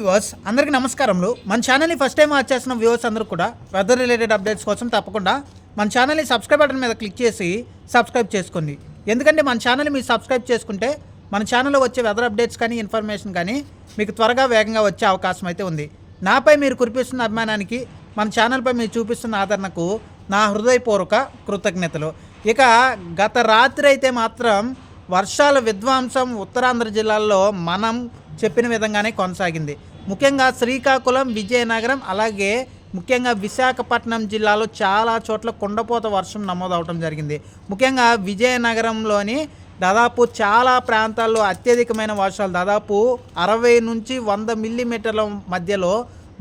Viewers అందరికీ నమస్కారములు. మన ఛానల్ని ఫస్ట్ టైం వాచ్ చేసిన వ్యూవర్స్ అందరూ కూడా వెదర్ రిలేటెడ్ అప్డేట్స్ కోసం తప్పకుండా మన ఛానల్ని సబ్స్క్రైబ్ బటన్ మీద క్లిక్ చేసి సబ్స్క్రైబ్ చేసుకోండి. ఎందుకంటే మన ఛానల్ని మీరు సబ్స్క్రైబ్ చేసుకుంటే మన ఛానల్లో వచ్చే వెదర్ అప్డేట్స్ కానీ ఇన్ఫర్మేషన్ కానీ మీకు త్వరగా వేగంగా వచ్చే అవకాశం అయితే ఉంది. నాపై మీరు కురిపిస్తున్న అభిమానానికి మన ఛానల్పై మీరు చూపిస్తున్న ఆదరణకు నా హృదయపూర్వక కృతజ్ఞతలు. ఇక గత రాత్రి అయితే మాత్రం వర్షాల విధ్వంసం ఉత్తరాంధ్ర జిల్లాల్లో మనం చెప్పిన విధంగానే కొనసాగింది. ముఖ్యంగా శ్రీకాకుళం విజయనగరం అలాగే ముఖ్యంగా విశాఖపట్నం జిల్లాలో చాలా చోట్ల కుండపోత వర్షం నమోదవటం జరిగింది. ముఖ్యంగా విజయనగరంలోని దాదాపు చాలా ప్రాంతాల్లో అత్యధికమైన వర్షాలు దాదాపు అరవై నుంచి వంద మిల్లీమీటర్ల మధ్యలో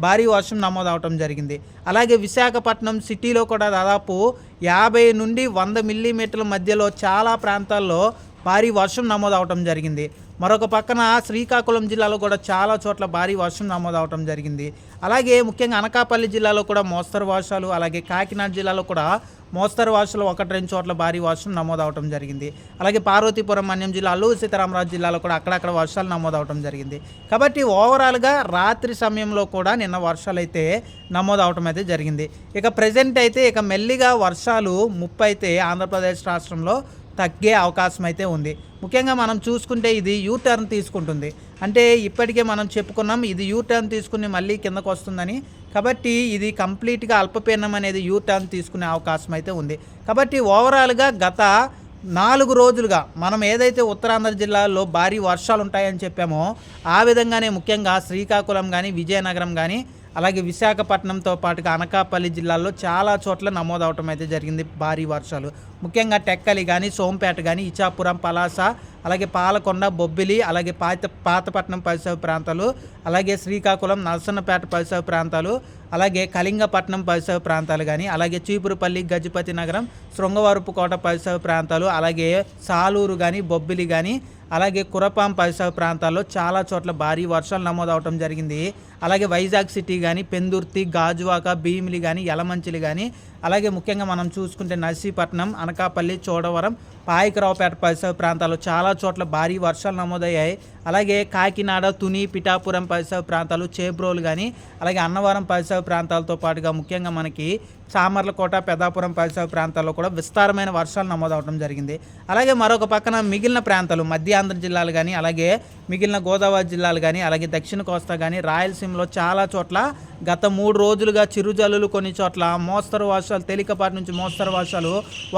భారీ వర్షం నమోదవటం జరిగింది. అలాగే విశాఖపట్నం సిటీలో కూడా దాదాపు యాభై నుండి వంద మిల్లీమీటర్ల మధ్యలో చాలా ప్రాంతాల్లో భారీ వర్షం నమోదవటం జరిగింది. మరొక పక్కన శ్రీకాకుళం జిల్లాలో కూడా చాలా చోట్ల భారీ వర్షం నమోదవటం జరిగింది. అలాగే ముఖ్యంగా అనకాపల్లి జిల్లాలో కూడా మోస్తరు వర్షాలు అలాగే కాకినాడ జిల్లాలో కూడా మోస్తరు వర్షాలు ఒకటి రెండు చోట్ల భారీ వర్షం నమోదవటం జరిగింది. అలాగే పార్వతీపురం మన్యం జిల్లా అల్లూరు సీతారామరాజు జిల్లాలో కూడా అక్కడక్కడ వర్షాలు నమోదవటం జరిగింది. కాబట్టి ఓవరాల్గా రాత్రి సమయంలో కూడా నిన్న వర్షాలు అయితే నమోదవటం అయితే జరిగింది. ఇక ప్రజెంట్ అయితే ఇక మెల్లిగా వర్షాలు ముప్పై అయితే ఆంధ్రప్రదేశ్ రాష్ట్రంలో తగ్గే అవకాశం అయితే ఉంది. ముఖ్యంగా మనం చూసుకుంటే ఇది యూ టర్న్ తీసుకుంటుంది. అంటే ఇప్పటికే మనం చెప్పుకున్నాం ఇది యూ టర్న్ తీసుకుని మళ్ళీ కిందకు వస్తుందని కాబట్టి ఇది కంప్లీట్గా అల్పపీడనం అనేది యూ టర్న్ తీసుకునే అవకాశం అయితే ఉంది. కాబట్టి ఓవరాల్గా గత నాలుగు రోజులుగా మనం ఏదైతే ఉత్తరాంధ్ర జిల్లాలో భారీ వర్షాలు ఉంటాయని చెప్పామో ఆ విధంగానే ముఖ్యంగా శ్రీకాకుళం కానీ విజయనగరం కానీ అలాగే విశాఖపట్నంతో పాటుగా అనకాపల్లి జిల్లాల్లో చాలా చోట్ల నమోదవటం అయితే జరిగింది. భారీ వర్షాలు. ముఖ్యంగా టెక్కలి కానీ సోంపేట కానీ ఇచాపురం పలాస అలాగే పాలకొండ బొబ్బిలి అలాగే పాత పాతపట్నం పరిసర ప్రాంతాలు అలాగే శ్రీకాకుళం నరసన్నపేట పరిసర ప్రాంతాలు అలాగే కళింగపట్నం పరిసర ప్రాంతాలు కానీ అలాగే చీపురుపల్లి గజపతి నగరం శృంగవరపుకోట పరిసర ప్రాంతాలు అలాగే సాలూరు కానీ బొబ్బిలి కానీ అలాగే కురపాం పరిసర ప్రాంతాల్లో చాలా చోట్ల భారీ వర్షాలు నమోదవటం జరిగింది. అలాగే వైజాగ్ సిటీ కానీ పెందుర్తి గాజువాక భీమిలి కానీ యలమంచిలి కానీ అలాగే ముఖ్యంగా మనం చూసుకుంటే నర్సీపట్నం అనకాపల్లి చోడవరం పాయకరావుపేట పరిసర ప్రాంతాల్లో చాలా చోట్ల భారీ వర్షాలు నమోదయ్యాయి. అలాగే కాకినాడ తుని పిఠాపురం పరిసర ప్రాంతాలు చేబ్రోలు కానీ అలాగే అన్నవరం పరిసర ప్రాంతాలతో పాటుగా ముఖ్యంగా మనకి సామర్లకోట పెదాపురం పరిసర ప్రాంతాల్లో కూడా విస్తారమైన వర్షాలు నమోదవడం జరిగింది. అలాగే మరొక పక్కన మిగిలిన ప్రాంతాలు మధ్య ఆంధ్ర జిల్లాలు కానీ అలాగే మిగిలిన గోదావరి జిల్లాలు కానీ అలాగే దక్షిణ కోస్తా కానీ రాయలసీమలో చాలా చోట్ల గత మూడు రోజులుగా చిరుజల్లులు కొన్ని చోట్ల మోస్తరు వర్షాలు తేలికపాటి నుంచి మోస్తరు వర్షాలు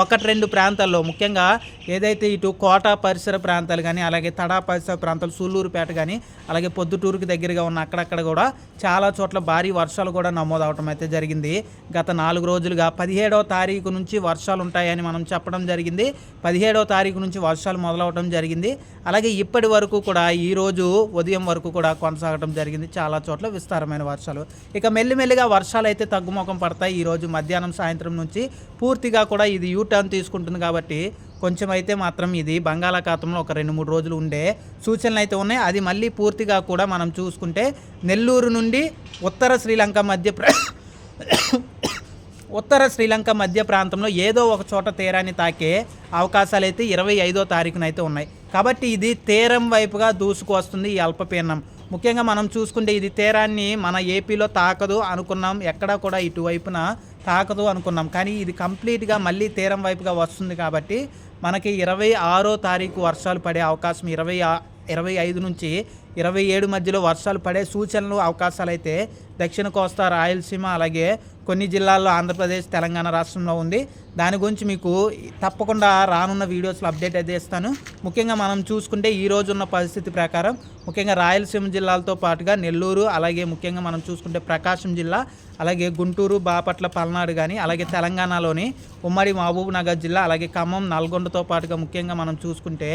ఒకటి రెండు ప్రాంతాల్లో. ముఖ్యంగా ఏదైతే ఇటు కోట పరిసర ప్రాంతాలు కానీ అలాగే తడా పరిసర ప్రాంతాలు సూళ్ళూరుపేట కానీ అలాగే పొద్దుటూరుకి దగ్గరగా ఉన్న అక్కడక్కడ కూడా చాలా చోట్ల భారీ వర్షాలు కూడా నమోదవటం అయితే జరిగింది. గత నాలుగు రోజులుగా పదిహేడవ తారీఖు నుంచి వర్షాలు ఉంటాయని మనం చెప్పడం జరిగింది. పదిహేడవ తారీఖు నుంచి వర్షాలు మొదలవటం జరిగింది. అలాగే ఇప్పటి వరకు కూడా ఈరోజు ఉదయం వరకు కూడా కొనసాగడం జరిగింది. చాలా చోట్ల విస్తారమైన వర్షాలు. ఇక మెల్లిమెల్లిగా వర్షాలు అయితే తగ్గుముఖం పడతాయి. ఈరోజు మధ్యాహ్నం సాయంత్రం నుంచి పూర్తిగా కూడా ఇది యూ టర్న్ తీసుకుంటుంది కాబట్టి కొంచెం అయితే మాత్రం ఇది బంగాళాఖాతంలో ఒక రెండు మూడు రోజులు ఉండే సూచనలు అయితే ఉన్నాయి. అది మళ్ళీ పూర్తిగా కూడా మనం చూసుకుంటే నెల్లూరు నుండి ఉత్తర శ్రీలంక మధ్య ఉత్తర శ్రీలంక మధ్య ప్రాంతంలో ఏదో ఒక చోట తీరాన్ని తాకే అవకాశాలు అయితే ఇరవై ఐదో తారీఖున అయితే ఉన్నాయి. కాబట్టి ఇది తీరం వైపుగా దూసుకు వస్తుంది ఈ అల్పపీడనం. ముఖ్యంగా మనం చూసుకుంటే ఇది తీరాన్ని మన ఏపీలో తాకదు అనుకున్నాం. ఎక్కడా కూడా ఇటువైపున తాకదు అనుకున్నాం. కానీ ఇది కంప్లీట్గా మళ్ళీ తీరం వైపుగా వస్తుంది కాబట్టి మనకి ఇరవై ఆరో తారీఖు వర్షాలు పడే అవకాశం ఇరవై ఇరవై ఐదు నుంచి ఇరవై ఏడు మధ్యలో వర్షాలు పడే సూచనలు అవకాశాలు అయితే దక్షిణ కోస్తా రాయలసీమ అలాగే కొన్ని జిల్లాల్లో ఆంధ్రప్రదేశ్ తెలంగాణ రాష్ట్రంలో ఉంది. దాని గురించి మీకు తప్పకుండా రానున్న వీడియోస్లో అప్డేట్ అయితే ఇస్తాను. ముఖ్యంగా మనం చూసుకుంటే ఈ రోజు ఉన్న పరిస్థితి ప్రకారం ముఖ్యంగా రాయలసీమ జిల్లాలతో పాటుగా నెల్లూరు అలాగే ముఖ్యంగా మనం చూసుకుంటే ప్రకాశం జిల్లా అలాగే గుంటూరు బాపట్ల పల్నాడు కానీ అలాగే తెలంగాణలోని ఉమ్మడి మహబూబ్ నగర్ జిల్లా అలాగే ఖమ్మం నల్గొండతో పాటుగా ముఖ్యంగా మనం చూసుకుంటే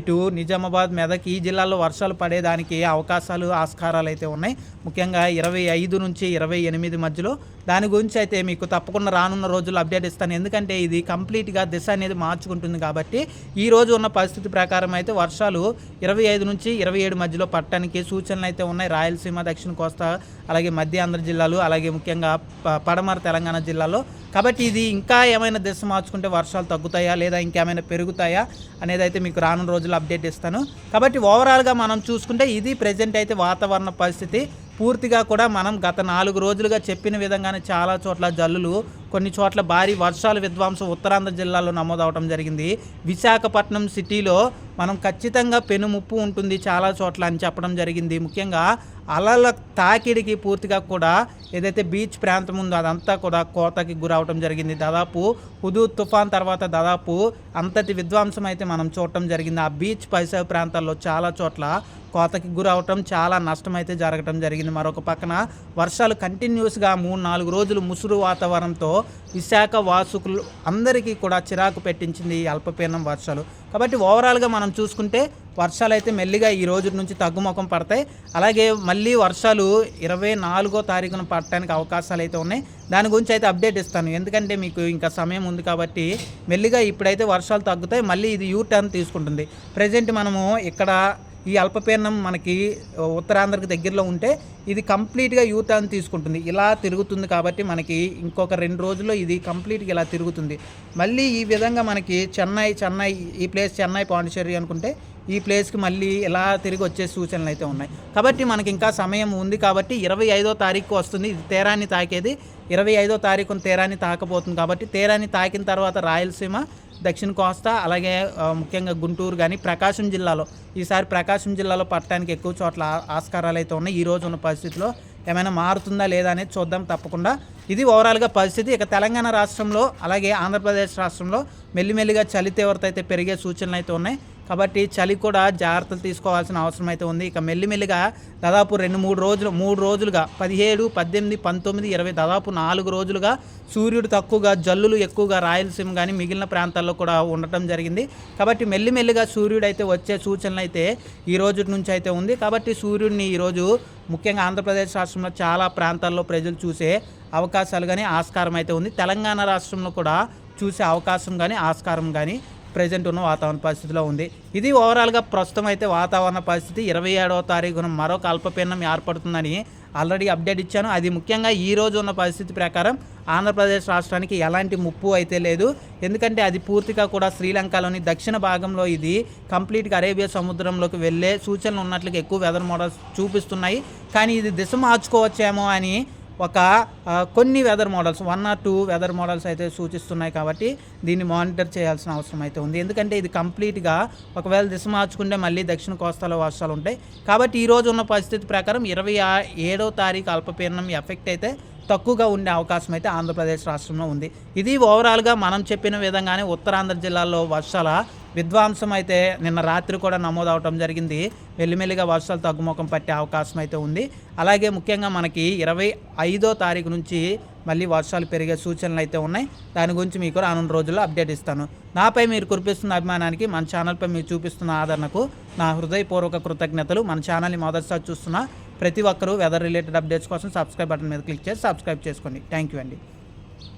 ఇటు నిజామాబాద్ మెదక్ ఈ జిల్లాల్లో వర్షాలు పడేదానికి అవకాశాలు ఆస్కారాలు అయితే ఉన్నాయి. ముఖ్యంగా ఇరవై ఐదు నుంచి ఇరవై ఎనిమిది మధ్యలో దాని గురించి అయితే మీకు తప్పకుండా రానున్న రోజుల్లో అప్డేట్ ఇస్తాను. ఎందుకంటే ఇది కంప్లీట్గా దిశ అనేది మార్చుకుంటుంది కాబట్టి ఈ రోజు ఉన్న పరిస్థితి ప్రకారం అయితే వర్షాలు ఇరవై ఐదు నుంచి ఇరవై ఏడు మధ్యలో పట్టడానికి సూచనలు అయితే ఉన్నాయి. రాయలసీమ దక్షిణ కోస్తా అలాగే మధ్య ఆంధ్ర జిల్లాలు అలాగే ముఖ్యంగా పడమర తెలంగాణ జిల్లాలో. కాబట్టి ఇది ఇంకా ఏమైనా దిశ మార్చుకుంటే వర్షాలు తగ్గుతాయా లేదా ఇంకేమైనా పెరుగుతాయా అనేది అయితే మీకు రానున్న రోజుల్లో అప్డేట్ ఇస్తాను. కాబట్టి ఓవరాల్గా మనం చూసుకుంటే ఇది ప్రజెంట్ అయితే వాతావరణ పరిస్థితి. పూర్తిగా కూడా మనం గత నాలుగు రోజులుగా చెప్పిన విధంగానే చాలా చోట్ల జల్లులు కొన్ని చోట్ల భారీ వర్షాలు విధ్వంసం ఉత్తరాంధ్ర జిల్లాలో నమోదవడం జరిగింది. విశాఖపట్నం సిటీలో మనం ఖచ్చితంగా పెనుముప్పు ఉంటుంది చాలా చోట్ల అని చెప్పడం జరిగింది. ముఖ్యంగా అలల తాకిడికి పూర్తిగా కూడా ఏదైతే బీచ్ ప్రాంతం ఉందో అదంతా కూడా కోతకి గురవటం జరిగింది. దాదాపు హుదూ తుఫాన్ తర్వాత దాదాపు అంతటి విధ్వంసం అయితే మనం చూడటం జరిగింది. ఆ బీచ్ పరిసర ప్రాంతాల్లో చాలా చోట్ల కోతకి గురవటం చాలా నష్టం అయితే జరగటం జరిగింది. మరొక పక్కన వర్షాలు కంటిన్యూస్గా మూడు నాలుగు రోజులు ముసురు వాతావరణంతో విశాఖ వాసుకులు అందరికీ కూడా చిరాకు పెట్టించింది ఈ అల్పపీడనం వర్షాలు. కాబట్టి ఓవరాల్గా మనం చూసుకుంటే వర్షాలు అయితే మెల్లిగా ఈ రోజు నుంచి తగ్గుముఖం పడతాయి. అలాగే మళ్ళీ వర్షాలు ఇరవై నాలుగో తారీఖున పడటానికి అవకాశాలు అయితే ఉన్నాయి. దాని గురించి అయితే అప్డేట్ ఇస్తాను. ఎందుకంటే మీకు ఇంకా సమయం ఉంది కాబట్టి మెల్లిగా ఇప్పుడైతే వర్షాలు తగ్గుతాయి. మళ్ళీ ఇది యూ టర్న్ తీసుకుంటుంది. ప్రజెంట్ మనము ఇక్కడ ఈ అల్పపీడనం మనకి ఉత్తరాంధ్రకి దగ్గరలో ఉంటే ఇది కంప్లీట్గా యూతాన్ తీసుకుంటుంది. ఇలా తిరుగుతుంది కాబట్టి మనకి ఇంకొక రెండు రోజుల్లో ఇది కంప్లీట్గా ఇలా తిరుగుతుంది. మళ్ళీ ఈ విధంగా మనకి చెన్నై చెన్నై ఈ ప్లేస్ చెన్నై పాండిచేరి అనుకుంటే ఈ ప్లేస్కి మళ్ళీ ఇలా తిరిగి వచ్చే సూచనలు అయితే ఉన్నాయి. కాబట్టి మనకి ఇంకా సమయం ఉంది కాబట్టి ఇరవై ఐదో తారీఖు వస్తుంది. ఇది తీరాన్ని తాకేది. ఇరవై ఐదో తారీఖున తీరాన్ని తాకబోతుంది కాబట్టి తీరాన్ని తాకిన తర్వాత రాయలసీమ దక్షిణ కోస్తా అలాగే ముఖ్యంగా గుంటూరు కానీ ప్రకాశం జిల్లాలో. ఈసారి ప్రకాశం జిల్లాలో పట్టడానికి ఎక్కువ చోట్ల ఆస్కారాలు అయితే ఉన్నాయి. ఈ రోజు ఉన్న పరిస్థితిలో ఏమైనా మారుతుందా లేదా అనేది చూద్దాం తప్పకుండా. ఇది ఓవరాల్గా పరిస్థితి. ఇక తెలంగాణ రాష్ట్రంలో అలాగే ఆంధ్రప్రదేశ్ రాష్ట్రంలో మెల్లిమెల్లిగా చలి తీవ్రత అయితే పెరిగే సూచనలు అయితే ఉన్నాయి. కాబట్టి చలి కూడా జాగ్రత్తలు తీసుకోవాల్సిన అవసరం అయితే ఉంది. ఇక మెల్లిమెల్లిగా దాదాపు రెండు మూడు రోజులు మూడు రోజులుగా పదిహేడు పద్దెనిమిది పంతొమ్మిది ఇరవై దాదాపు నాలుగు రోజులుగా సూర్యుడు తక్కువగా జల్లులు ఎక్కువగా రాయలసీమ కానీ మిగిలిన ప్రాంతాల్లో కూడా ఉండటం జరిగింది. కాబట్టి మెల్లిమెల్లిగా సూర్యుడు అయితే వచ్చే సూచనలు అయితే ఈ రోజు నుంచి అయితే ఉంది. కాబట్టి సూర్యుడిని ఈరోజు ముఖ్యంగా ఆంధ్రప్రదేశ్ రాష్ట్రంలో చాలా ప్రాంతాల్లో ప్రజలు చూసే అవకాశాలు కానీ ఆస్కారం అయితే ఉంది. తెలంగాణ రాష్ట్రంలో కూడా చూసే అవకాశం కానీ ఆస్కారం కానీ ప్రజెంట్ ఉన్న వాతావరణ పరిస్థితిలో ఉంది. ఇది ఓవరాల్గా ప్రస్తుతం అయితే వాతావరణ పరిస్థితి ఇరవై ఏడవ తారీఖున మరొక అల్పపీడనం ఏర్పడుతుందని ఆల్రెడీ అప్డేట్ ఇచ్చాను. అది ముఖ్యంగా ఈ రోజు ఉన్న పరిస్థితి ప్రకారం ఆంధ్రప్రదేశ్ రాష్ట్రానికి ఎలాంటి ముప్పు అయితే లేదు. ఎందుకంటే అది పూర్తిగా కూడా శ్రీలంకలోని దక్షిణ భాగంలో ఇది కంప్లీట్గా అరేబియా సముద్రంలోకి వెళ్ళే సూచనలు ఉన్నట్లుగా ఎక్కువ వెదర్ మోడల్స్ చూపిస్తున్నాయి. కానీ ఇది దిశ మార్చుకోవచ్చేమో అని ఒక కొన్ని weather models one or two weather models అయితే సూచిస్తున్నాయి కాబట్టి దీన్ని మానిటర్ చేయాల్సిన అవసరం అయితే ఉంది. ఎందుకంటే ఇది కంప్లీట్గా ఒకవేళ దిశ మార్చుకుంటే మళ్ళీ దక్షిణ కోస్తాలో వర్షాలు ఉంటాయి. కాబట్టి ఈ రోజు ఉన్న పరిస్థితి ప్రకారం ఇరవై ఏడో తారీఖు అల్పపీడనం ఎఫెక్ట్ అయితే తక్కువగా ఉండే అవకాశం అయితే ఆంధ్రప్రదేశ్ రాష్ట్రంలో ఉంది. ఇది ఓవరాల్గా మనం చెప్పిన విధంగానే ఉత్తరాంధ్ర జిల్లాలో వర్షాల విధ్వంసం అయితే నిన్న రాత్రి కూడా నమోదవటం జరిగింది. మెల్లిమెల్లిగా వర్షాలు తగ్గుముఖం పట్టే అవకాశం అయితే ఉంది. అలాగే ముఖ్యంగా మనకి ఇరవై ఐదో తారీఖు నుంచి మళ్ళీ వర్షాలు పెరిగే సూచనలు అయితే ఉన్నాయి. దాని గురించి మీకు రానున్న రోజుల్లో అప్డేట్ ఇస్తాను. నాపై మీరు కురిపిస్తున్న అభిమానానికి మన ఛానల్పై మీరు చూపిస్తున్న ఆదరణకు నా హృదయపూర్వక కృతజ్ఞతలు. మన ఛానల్ని మొదటిసారి చూస్తున్న ప్రతి ఒక్కరూ వెదర్ రిలేటెడ్ అప్డేట్స్ కోసం సబ్స్క్రైబ్ బటన్ మీద క్లిక్ చేసి సబ్స్క్రైబ్ చేసుకోండి. థ్యాంక్ యూ అండి.